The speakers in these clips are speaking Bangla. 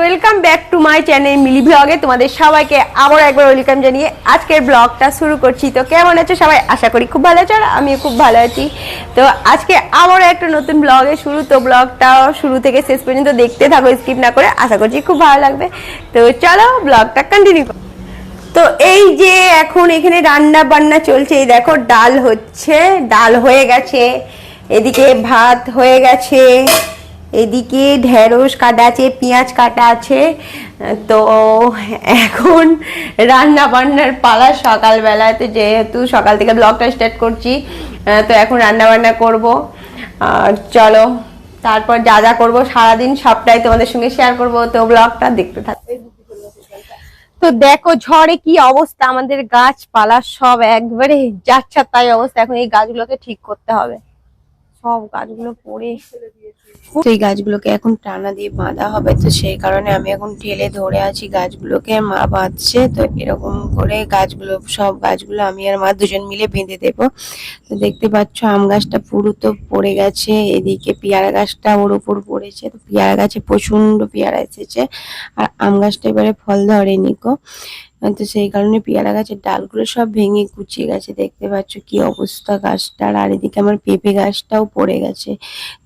Welcome back to my channel Mili ব্লগে তোমাদের সবাইকে আবার একবার ওয়েলকাম জানিয়ে আজকের ব্লগটা শুরু করছি। তো কেমন আছো সবাই? আশা করি খুব ভালো আছো আর আমিও খুব ভালো আছি। তো আজকে আবার একটা নতুন ব্লগে শুরু। তো ব্লগটা শুরু থেকে শেষ পর্যন্ত দেখতে থাকো স্কিপ না করে। আশা করছি খুব ভালো লাগবে। তো চলো ব্লগটা কন্টিনিউ করো। তো এই যে এখন এখানে রান্না বান্না চলছে, এই দেখো ডাল হচ্ছে, ডাল হয়ে গেছে। এদিকে ভাত হয়ে গেছে। এদিকে ঢেঁড়স কাটা আছে, পেঁয়াজ কাটা আছে। তো এখন রান্না বান্নার পালা সকালবেলায় তো যেহেতু সকাল থেকে ব্লগটা স্টার্ট করছি, তো এখন রান্না বান্না করব চলো, তারপর যা যা করব সারাদিন সবটাই তোমাদের সঙ্গে শেয়ার করব। তো ব্লগটা দেখতে থাকবে তো দেখো ঝড়ে কি অবস্থা, আমাদের গাছপালা সব একবারে যাচ্ছে তাই অবস্থা। এখন এই গাছগুলোকে ঠিক করতে হবে। সব গাছগুলো পড়ে। এই গাছগুলোকে এখন টানা দিয়ে বাঁধা হবে, তো সেই কারণে আমি এখন ঠেলে ধরে আছি গাছগুলোকে, মা বাঁধছে, তো এরকম করে গাছগুলো, সব গাছগুলো আমি আর মা দুজন মিলে বেঁধে দেবো। তো দেখতে পাচ্ছ আম গাছটা পুরো তো পড়ে গেছে, এদিকে পেয়ারা গাছটা ওর উপর পড়েছে, তো পেয়ারা গাছে প্রচণ্ড পেয়ারা এসেছে, আর আম গাছটা এবারে ফল ধরেনি কো তো সেই কারণে পেয়ারা গাছের ডালগুলো সব ভেঙে কুচিয়ে গেছে, দেখতে পাচ্ছ কি অবস্থা গাছটার। আর এদিকে আমার পেঁপে গাছটাও পড়ে গেছে।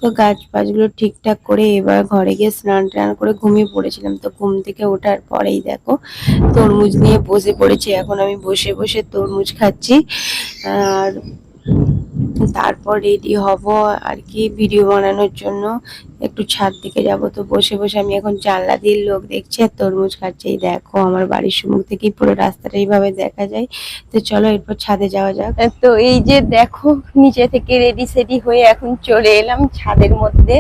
তো গাছ পাছগুলো ঠিকঠাক করে এবার ঘরে গিয়ে স্নান টান করে ঘুমিয়ে পড়েছিলাম। তো ঘুম থেকে ওঠার পরেই দেখো তরমুজ নিয়ে বসে পড়েছি। এখন আমি বসে বসে তরমুজ খাচ্ছি। আর তারপর রেডি হব আর কি ভিডিও বানানোর জন্য। একটু ছাদ দিকে যাব তো বসে বসে আমি এখন জানলা দিয়ে লোক দেখছি আর তরমুজ খাচ্ছে। এই দেখো, আমার বাড়ির সম্মুখ থেকেই পুরো রাস্তাটা এইভাবে দেখা যায়। তো চলো এরপর ছাদে যাওয়া যাক। তো এই যে দেখো, নিচে থেকে রেডি সেডি হয়ে এখন চলে এলাম ছাদের মধ্যে।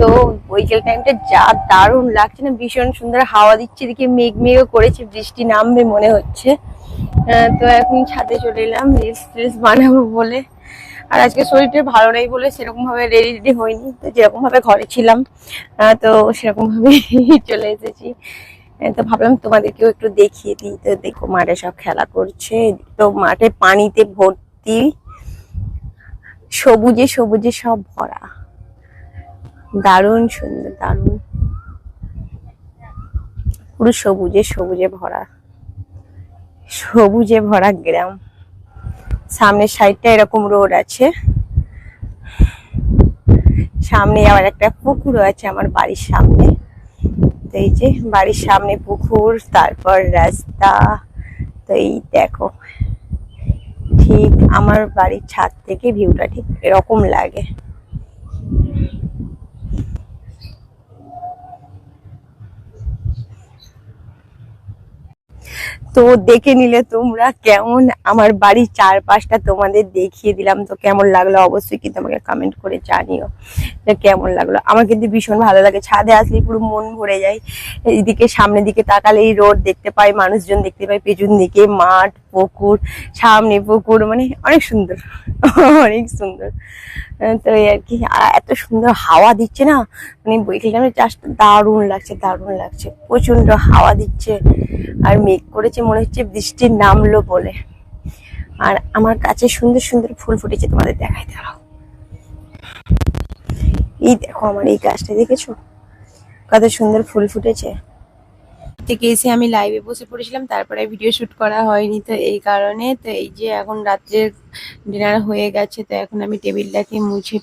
তো বৈকাল টাইমটা যা দারুণ লাগছে না, ভীষণ সুন্দর হাওয়া দিচ্ছে, এদিকে মেঘ মেঘও করেছে, বৃষ্টি নামবে মনে হচ্ছে। তো এখন ছাদে চলে এলাম রিলস টিলস বানাবো বলে। আর আজকে শরীরটা ভালো নেই বলে সেরকম ভাবে রেডি রেডি হয়নি তো যেরকম ভাবে ঘরে ছিলাম তো সেরকম ভাবে চলে এসেছি। তো ভাবলাম তোমাদেরকেও একটু দেখিয়ে দিই, তো দেখো মাঠে সব খেলা করছে, তো মাঠে পানিতে ভর্তি, সবুজে সবুজে সব ভরা। দারুণ সুন্দর, দারুণ। পুরো সবুজে সবুজে ভরা সবুজে ভরা গ্রাম। সামনের সাইডটা এরকম রোড আছে। সামনে আবার একটা পুকুরও আছে আমার বাড়ির সামনে। তো এই যে বাড়ির সামনে পুকুর, তারপর রাস্তা। তো এই দেখো, ঠিক আমার বাড়ির ছাদ থেকে ভিউটা ঠিক এরকম লাগে। তো দেখে নিলে তোমরা কেমন? আমার বাড়ির চারপাশটা তোমাদের দেখিয়ে দিলাম। তো কেমন লাগল? অবশ্যই কিন্তু আমাকে কমেন্ট করে জানিও যে কেমন লাগল। আমার কিন্তু ভীষণ ভালো লাগে। ছাদে আসলে পুরো মন ভরে যায়। এইদিকে সামনের দিকে তাকালে এই রোড দেখতে পাই, মানুষজন দেখতে পাই, পেছন দিকে মাঠ, পুকুর, সামনে পুকুর মানে অনেক সুন্দর। অনেক সুন্দর। তো এই আর কি। এত সুন্দর হাওয়া দিচ্ছে না? মানে বৈকালের চাষটা দারুণ লাগছে দারুণ লাগছে। প্রচণ্ড হাওয়া দিচ্ছে। আর মেঘ করেছে মনে হচ্ছে বৃষ্টি নামলো বলে। আর আমার কাছে সুন্দর সুন্দর ফুল ফুটেছে, তোমাদের দেখাই দাঁড়াও এই দেখো আমার এই গাছটা, দেখেছ? কত সুন্দর ফুল ফুটেছে। থেকে এসে আমি লাইভে বসে পড়েছিলাম, তারপরে ভিডিও শুট করা হয়নি তো এই কারণে। তো এই যে এখন রাত্রে ডিনার হয়ে গেছে, তো এখন আমি টেবিলটাকে মুছে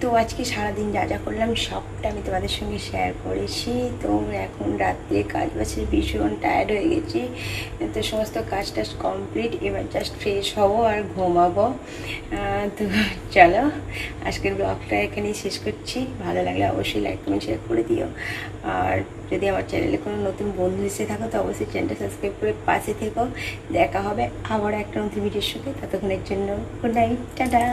তো আজকে সারাদিন যা যা করলাম, সবটা আমি তোমাদের সঙ্গে শেয়ার করেছি। তো এখন রাত্রে কাজ বাজে, ভীষণ টায়ার্ড হয়ে গেছি। তো সমস্ত কাজ টাজ কমপ্লিট এবার জাস্ট ফ্রেশ হব আর ঘুমাবো। তো চলো, আজকের ব্লগটা এখানেই শেষ করছি। ভালো লাগলে অবশ্যই লাইক কমেন্ট শেয়ার করে দিও। আর যদি আমার চ্যানেলে কোনো নতুন বন্ধু এসে থাকো, তো অবশ্যই চ্যানেলটা সাবস্ক্রাইব করে পাশে থেকো। দেখা হবে আবার একটা নতুন ভিডিওর সাথে। ততক্ষণের জন্য গুড নাইট টাটা।